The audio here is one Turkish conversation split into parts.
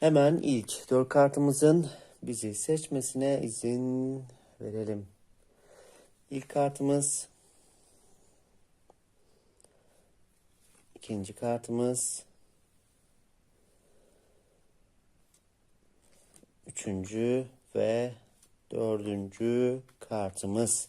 Hemen ilk dört kartımızın bizi seçmesine izin verelim. İlk kartımız ikinci kartımız üçüncü ve dördüncü kartımız.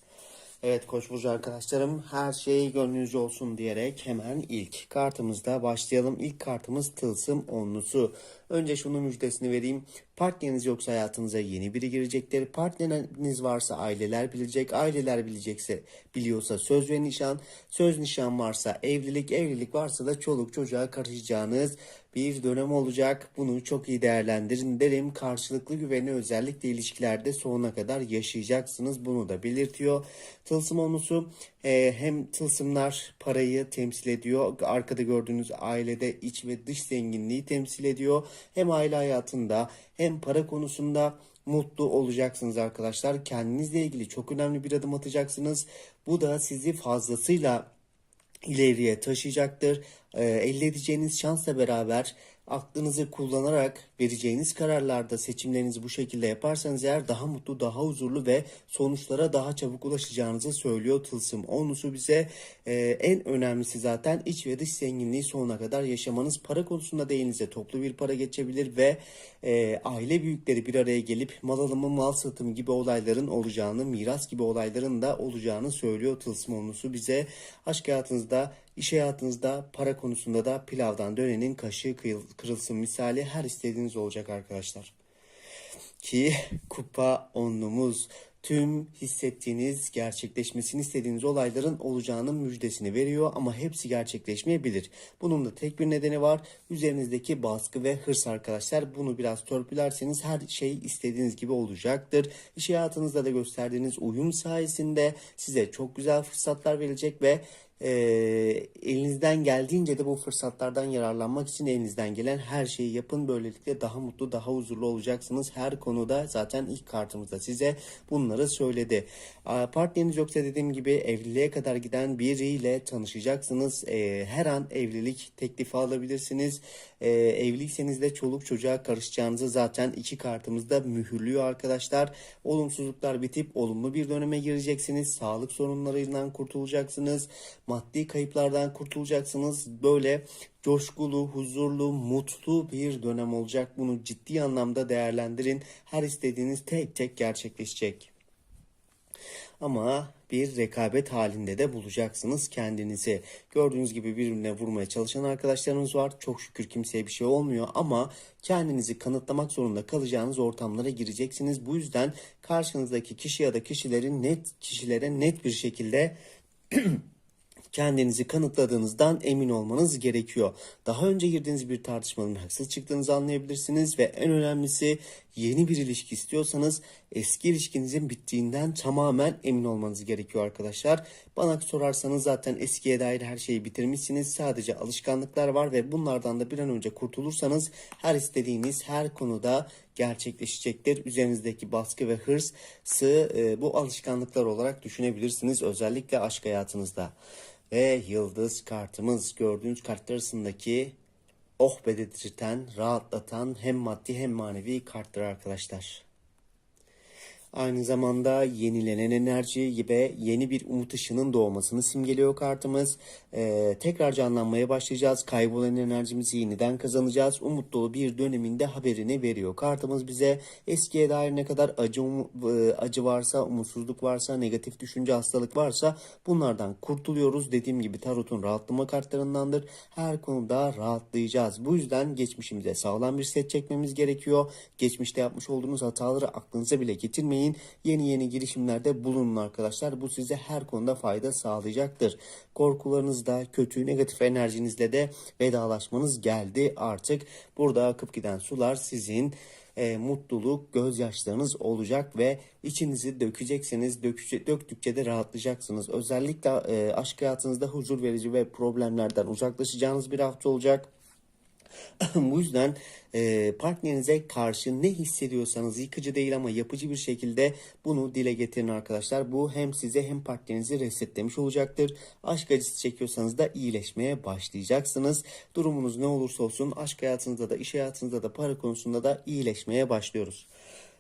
Evet Koç burcu arkadaşlarım her şey gönlünüzce olsun diyerek hemen ilk kartımızda başlayalım. İlk kartımız tılsım onlusu. Önce şunun müjdesini vereyim. Partneriniz yoksa hayatınıza yeni biri girecektir. Partneriniz varsa aileler bilecek. Aileler bilecekse biliyorsa söz ve nişan. Söz nişan varsa evlilik. Evlilik varsa da çoluk çocuğa karışacağınız bir dönem olacak. Bunu çok iyi değerlendirin derim. Karşılıklı güveni özellikle ilişkilerde sonuna kadar yaşayacaksınız. Bunu da belirtiyor. Tılsım onusu e, hem tılsımlar parayı temsil ediyor. Arkada gördüğünüz ailede iç ve dış zenginliği temsil ediyor. Hem aile hayatında hem para konusunda mutlu olacaksınız arkadaşlar. Kendinizle ilgili çok önemli bir adım atacaksınız. Bu da sizi fazlasıyla ileriye taşıyacaktır. Ee, elde edeceğiniz şansla beraber aklınızı kullanarak vereceğiniz kararlarda seçimlerinizi bu şekilde yaparsanız eğer daha mutlu, daha huzurlu ve sonuçlara daha çabuk ulaşacağınızı söylüyor Tılsım. Onusu bize e, en önemlisi zaten iç ve dış zenginliği sonuna kadar yaşamanız. Para konusunda da elinize toplu bir para geçebilir ve e, aile büyükleri bir araya gelip mal alımı, mal satımı gibi olayların olacağını, miras gibi olayların da olacağını söylüyor Tılsım Onusu bize. Aşk hayatınızda İş hayatınızda para konusunda da pilavdan dönenin kaşığı kırılsın misali her istediğiniz olacak arkadaşlar. Ki kupa onlumuz tüm hissettiğiniz, gerçekleşmesini istediğiniz olayların olacağının müjdesini veriyor ama hepsi gerçekleşmeyebilir. Bunun da tek bir nedeni var. Üzerinizdeki baskı ve hırs arkadaşlar. Bunu biraz törpülerseniz her şey istediğiniz gibi olacaktır. İş hayatınızda da gösterdiğiniz uyum sayesinde size çok güzel fırsatlar verecek ve e, elinizden geldiğince de bu fırsatlardan yararlanmak için elinizden gelen her şeyi yapın. Böylelikle daha mutlu, daha huzurlu olacaksınız. Her konuda zaten ilk kartımızda size bunları söyledi. Partneriniz yoksa dediğim gibi evliliğe kadar giden biriyle tanışacaksınız. E, her an evlilik teklifi alabilirsiniz. E, evliyseniz de çoluk çocuğa karışacağınızı zaten iki kartımızda mühürlüyor arkadaşlar. Olumsuzluklar bitip olumlu bir döneme gireceksiniz. Sağlık sorunlarından kurtulacaksınız. Maddi kayıplardan kurtulacaksınız. Böyle coşkulu, huzurlu, mutlu bir dönem olacak. Bunu ciddi anlamda değerlendirin. Her istediğiniz tek tek gerçekleşecek. Ama bir rekabet halinde de bulacaksınız kendinizi. Gördüğünüz gibi birbirine vurmaya çalışan arkadaşlarınız var. Çok şükür kimseye bir şey olmuyor ama kendinizi kanıtlamak zorunda kalacağınız ortamlara gireceksiniz. Bu yüzden karşınızdaki kişi ya da kişilerin net kişilere net bir şekilde kendinizi kanıtladığınızdan emin olmanız gerekiyor. Daha önce girdiğiniz bir tartışmanın haksız çıktığınızı anlayabilirsiniz ve en önemlisi yeni bir ilişki istiyorsanız eski ilişkinizin bittiğinden tamamen emin olmanız gerekiyor arkadaşlar. Bana sorarsanız zaten eskiye dair her şeyi bitirmişsiniz. Sadece alışkanlıklar var ve bunlardan da bir an önce kurtulursanız her istediğiniz her konuda gerçekleşecektir. Üzerinizdeki baskı ve hırsı e, bu alışkanlıklar olarak düşünebilirsiniz. Özellikle aşk hayatınızda. Ve yıldız kartımız gördüğünüz kartlar arasındaki oh be rahatlatan hem maddi hem manevi kartlar arkadaşlar. Aynı zamanda yenilenen enerji ve yeni bir umut ışığının doğmasını simgeliyor kartımız. Ee, tekrar canlanmaya başlayacağız. Kaybolan enerjimizi yeniden kazanacağız. Umut dolu bir döneminde haberini veriyor. Kartımız bize eskiye dair ne kadar acı, e, acı varsa, umutsuzluk varsa, negatif düşünce, hastalık varsa bunlardan kurtuluyoruz. Dediğim gibi tarotun rahatlama kartlarındandır. Her konuda rahatlayacağız. Bu yüzden geçmişimize sağlam bir set çekmemiz gerekiyor. Geçmişte yapmış olduğunuz hataları aklınıza bile getirmeyin. Etmeyin. Yeni yeni girişimlerde bulunun arkadaşlar. Bu size her konuda fayda sağlayacaktır. Korkularınızda, kötü negatif enerjinizle de vedalaşmanız geldi artık. Burada akıp giden sular sizin e, mutluluk, gözyaşlarınız olacak ve içinizi dökeceksiniz. Döküce, döktükçe de rahatlayacaksınız. Özellikle e, aşk hayatınızda huzur verici ve problemlerden uzaklaşacağınız bir hafta olacak. Bu yüzden e, partnerinize karşı ne hissediyorsanız yıkıcı değil ama yapıcı bir şekilde bunu dile getirin arkadaşlar. Bu hem size hem partnerinizi resetlemiş olacaktır. Aşk acısı çekiyorsanız da iyileşmeye başlayacaksınız. Durumunuz ne olursa olsun aşk hayatınızda da iş hayatınızda da para konusunda da iyileşmeye başlıyoruz.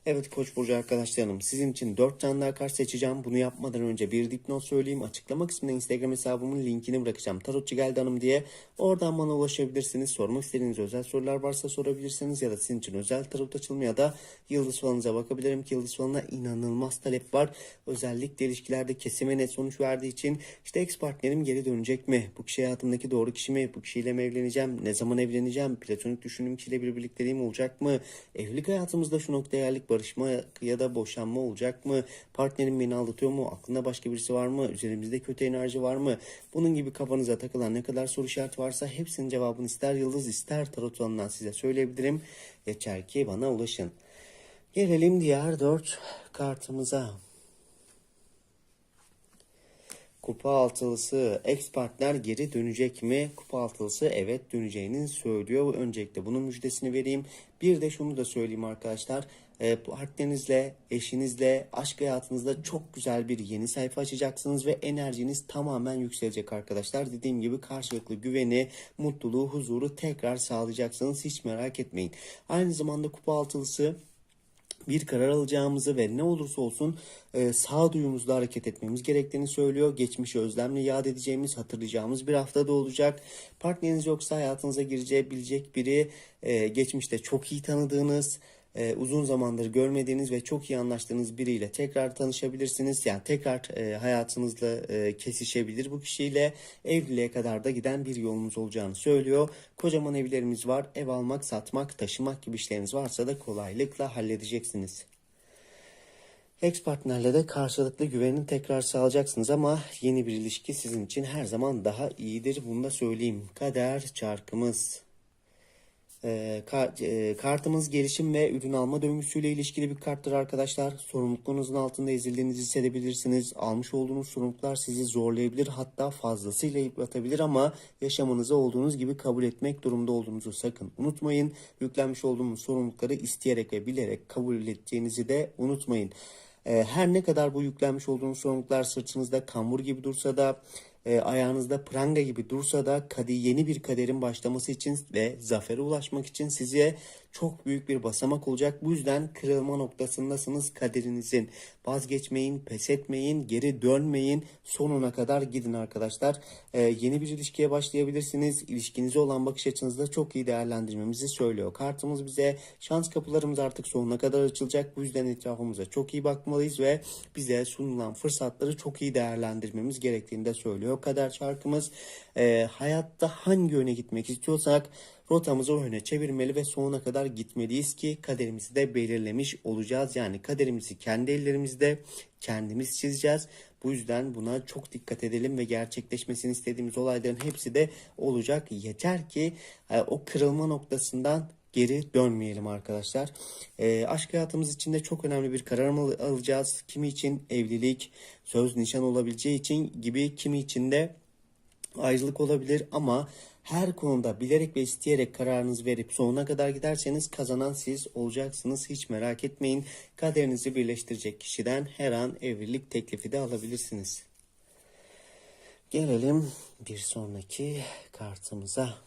Evet Koç burcu arkadaşlarım sizin için 4 tane daha kart seçeceğim. Bunu yapmadan önce bir dipnot söyleyeyim. Açıklama kısmına Instagram hesabımın linkini bırakacağım. Tarotçu geldi hanım diye. Oradan bana ulaşabilirsiniz. Sormak istediğiniz özel sorular varsa sorabilirsiniz. Ya da sizin için özel tarot açılımı ya da yıldız falanıza bakabilirim ki yıldız falına inanılmaz talep var. Özellikle ilişkilerde kesime net sonuç verdiği için işte ex partnerim geri dönecek mi? Bu kişi hayatımdaki doğru kişi mi? Bu kişiyle mi evleneceğim? Ne zaman evleneceğim? Platonik düşündüğüm kişiyle bir birlikteliğim olacak mı? Evlilik hayatımızda şu noktaya geldik barışma ya da boşanma olacak mı? Partnerim beni aldatıyor mu? Aklında başka birisi var mı? Üzerimizde kötü enerji var mı? Bunun gibi kafanıza takılan ne kadar soru işareti varsa hepsinin cevabını ister yıldız ister tarot alanından size söyleyebilirim. Yeter ki bana ulaşın. Gelelim diğer dört kartımıza. Kupa altılısı ex partner geri dönecek mi? Kupa altılısı evet döneceğini söylüyor. Öncelikle bunun müjdesini vereyim. Bir de şunu da söyleyeyim arkadaşlar. E, partnerinizle, eşinizle, aşk hayatınızda çok güzel bir yeni sayfa açacaksınız ve enerjiniz tamamen yükselecek arkadaşlar. Dediğim gibi karşılıklı güveni, mutluluğu, huzuru tekrar sağlayacaksınız. Hiç merak etmeyin. Aynı zamanda kupa altılısı bir karar alacağımızı ve ne olursa olsun e, sağduyumuzla hareket etmemiz gerektiğini söylüyor. Geçmişi özlemle yad edeceğimiz, hatırlayacağımız bir haftada olacak. Partneriniz yoksa hayatınıza gireceği bilecek biri e, geçmişte çok iyi tanıdığınız, e, uzun zamandır görmediğiniz ve çok iyi anlaştığınız biriyle tekrar tanışabilirsiniz. Yani tekrar e, hayatınızla e, kesişebilir bu kişiyle. Evliliğe kadar da giden bir yolunuz olacağını söylüyor. Kocaman evlerimiz var. Ev almak, satmak, taşımak gibi işleriniz varsa da kolaylıkla halledeceksiniz. Ex partnerle de karşılıklı güveni tekrar sağlayacaksınız ama yeni bir ilişki sizin için her zaman daha iyidir. Bunu da söyleyeyim. Kader çarkımız. E, ka- e, kartımız gelişim ve ürün alma döngüsüyle ilişkili bir karttır arkadaşlar. Sorumluluğunuzun altında ezildiğinizi hissedebilirsiniz. Almış olduğunuz sorumluluklar sizi zorlayabilir hatta fazlasıyla yıpratabilir ama yaşamınızı olduğunuz gibi kabul etmek durumda olduğunuzu sakın unutmayın. Yüklenmiş olduğumuz sorumlulukları isteyerek ve bilerek kabul edeceğinizi de unutmayın. E, her ne kadar bu yüklenmiş olduğunuz sorumluluklar sırtınızda kambur gibi dursa da e, ayağınızda pranga gibi dursa da kadi yeni bir kaderin başlaması için ve zafere ulaşmak için size çok büyük bir basamak olacak. Bu yüzden kırılma noktasındasınız kaderinizin. Vazgeçmeyin, pes etmeyin, geri dönmeyin. Sonuna kadar gidin arkadaşlar. E, yeni bir ilişkiye başlayabilirsiniz. İlişkinize olan bakış açınızda çok iyi değerlendirmemizi söylüyor. Kartımız bize şans kapılarımız artık sonuna kadar açılacak. Bu yüzden etrafımıza çok iyi bakmalıyız ve bize sunulan fırsatları çok iyi değerlendirmemiz gerektiğini de söylüyor. Kader çarkımız e, hayatta hangi yöne gitmek istiyorsak rotamızı o yöne çevirmeli ve sonuna kadar gitmeliyiz ki kaderimizi de belirlemiş olacağız. Yani kaderimizi kendi ellerimizde kendimiz çizeceğiz. Bu yüzden buna çok dikkat edelim ve gerçekleşmesini istediğimiz olayların hepsi de olacak. Yeter ki e, o kırılma noktasından geri dönmeyelim arkadaşlar. E, aşk hayatımız için de çok önemli bir karar mı alacağız. Kimi için evlilik, söz, nişan olabileceği için gibi kimi için de ayrılık olabilir ama her konuda bilerek ve isteyerek kararınızı verip sonuna kadar giderseniz kazanan siz olacaksınız. Hiç merak etmeyin. Kaderinizi birleştirecek kişiden her an evlilik teklifi de alabilirsiniz. Gelelim bir sonraki kartımıza.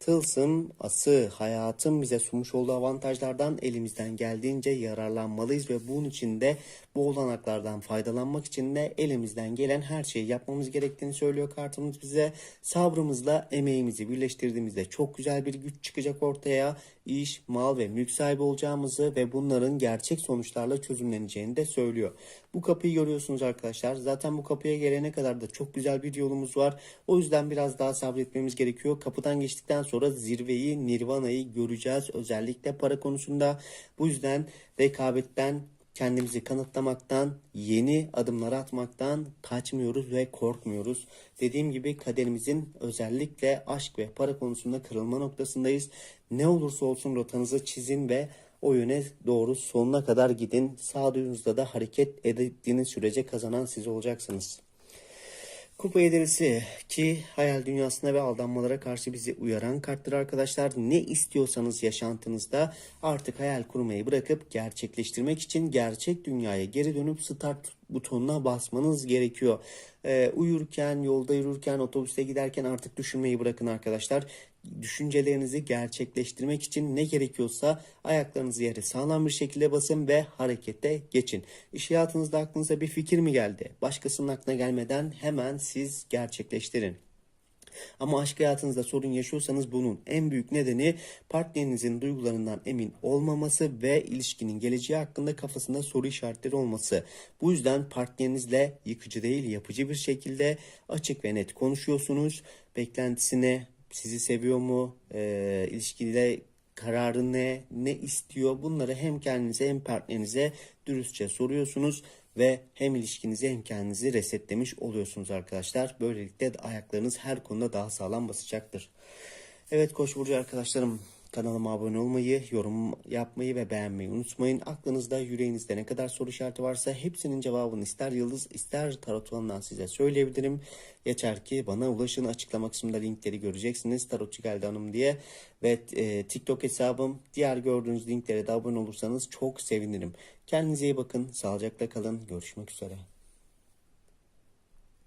Tılsım, ası, hayatın bize sunmuş olduğu avantajlardan elimizden geldiğince yararlanmalıyız ve bunun için de bu olanaklardan faydalanmak için de elimizden gelen her şeyi yapmamız gerektiğini söylüyor kartımız bize. Sabrımızla emeğimizi birleştirdiğimizde çok güzel bir güç çıkacak ortaya. İş, mal ve mülk sahibi olacağımızı ve bunların gerçek sonuçlarla çözümleneceğini de söylüyor. Bu kapıyı görüyorsunuz arkadaşlar. Zaten bu kapıya gelene kadar da çok güzel bir yolumuz var. O yüzden biraz daha sabretmemiz gerekiyor. Kapıdan geçtikten sonra zirveyi, nirvanayı göreceğiz. Özellikle para konusunda. Bu yüzden rekabetten kendimizi kanıtlamaktan, yeni adımlar atmaktan kaçmıyoruz ve korkmuyoruz. Dediğim gibi kaderimizin özellikle aşk ve para konusunda kırılma noktasındayız. Ne olursa olsun rotanızı çizin ve o yöne doğru sonuna kadar gidin. Sağduyunuzda da hareket ettiğiniz sürece kazanan siz olacaksınız. Kupa yedilisi ki hayal dünyasına ve aldanmalara karşı bizi uyaran karttır arkadaşlar. Ne istiyorsanız yaşantınızda artık hayal kurmayı bırakıp gerçekleştirmek için gerçek dünyaya geri dönüp start butonuna basmanız gerekiyor. Ee, uyurken, yolda yürürken, otobüste giderken artık düşünmeyi bırakın arkadaşlar. Düşüncelerinizi gerçekleştirmek için ne gerekiyorsa ayaklarınızı yere sağlam bir şekilde basın ve harekete geçin. İş hayatınızda aklınıza bir fikir mi geldi? Başkasının aklına gelmeden hemen siz gerçekleştirin. Ama aşk hayatınızda sorun yaşıyorsanız bunun en büyük nedeni partnerinizin duygularından emin olmaması ve ilişkinin geleceği hakkında kafasında soru işaretleri olması. Bu yüzden partnerinizle yıkıcı değil yapıcı bir şekilde açık ve net konuşuyorsunuz. Beklentisine sizi seviyor mu, e, ilişkide kararı ne, ne istiyor bunları hem kendinize hem partnerinize dürüstçe soruyorsunuz ve hem ilişkinizi hem kendinizi resetlemiş oluyorsunuz arkadaşlar. Böylelikle ayaklarınız her konuda daha sağlam basacaktır. Evet Koç burcu arkadaşlarım kanalıma abone olmayı, yorum yapmayı ve beğenmeyi unutmayın. Aklınızda, yüreğinizde ne kadar soru işareti varsa hepsinin cevabını ister yıldız ister tarot falanından size söyleyebilirim. Yeter ki bana ulaşın açıklama kısmında linkleri göreceksiniz. Tarotçu geldi hanım diye ve e, TikTok hesabım diğer gördüğünüz linklere de abone olursanız çok sevinirim. Kendinize iyi bakın, sağlıcakla kalın. Görüşmek üzere.